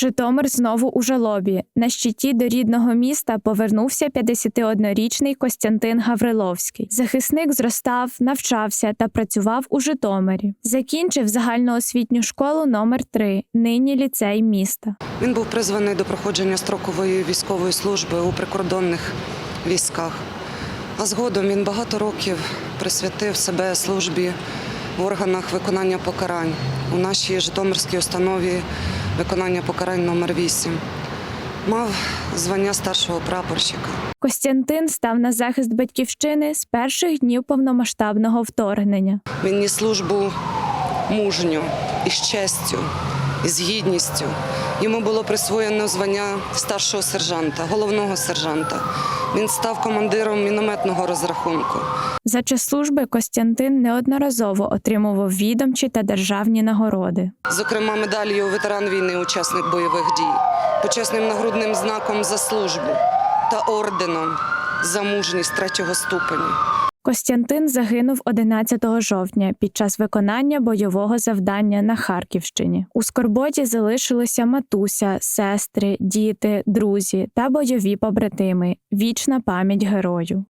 Житомир знову у жалобі. На щиті до рідного міста повернувся 51-річний Костянтин Гавриловський. Захисник зростав, навчався та працював у Житомирі. Закінчив загальноосвітню школу номер 3 нині ліцей міста. Він був призваний до проходження строкової військової служби у прикордонних військах. А згодом він багато років присвятив себе службі в органах виконання покарань у нашій Житомирській установі виконання покарань номер 8 Мав звання старшого прапорщика. Костянтин став на захист батьківщини з перших днів повномасштабного вторгнення. Він ніс службу мужньо, із честю, із гідністю. Йому було присвоєно звання старшого сержанта, головного сержанта. Він став командиром мінометного розрахунку. За час служби Костянтин неодноразово отримував відомчі та державні нагороди. Зокрема, медалію ветеран війни, учасник бойових дій, почесним нагрудним знаком за службу та орденом за мужність третього ступеня. Костянтин загинув 11 жовтня під час виконання бойового завдання на Харківщині. У скорботі залишилися матуся, сестри, діти, друзі та бойові побратими. Вічна пам'ять герою.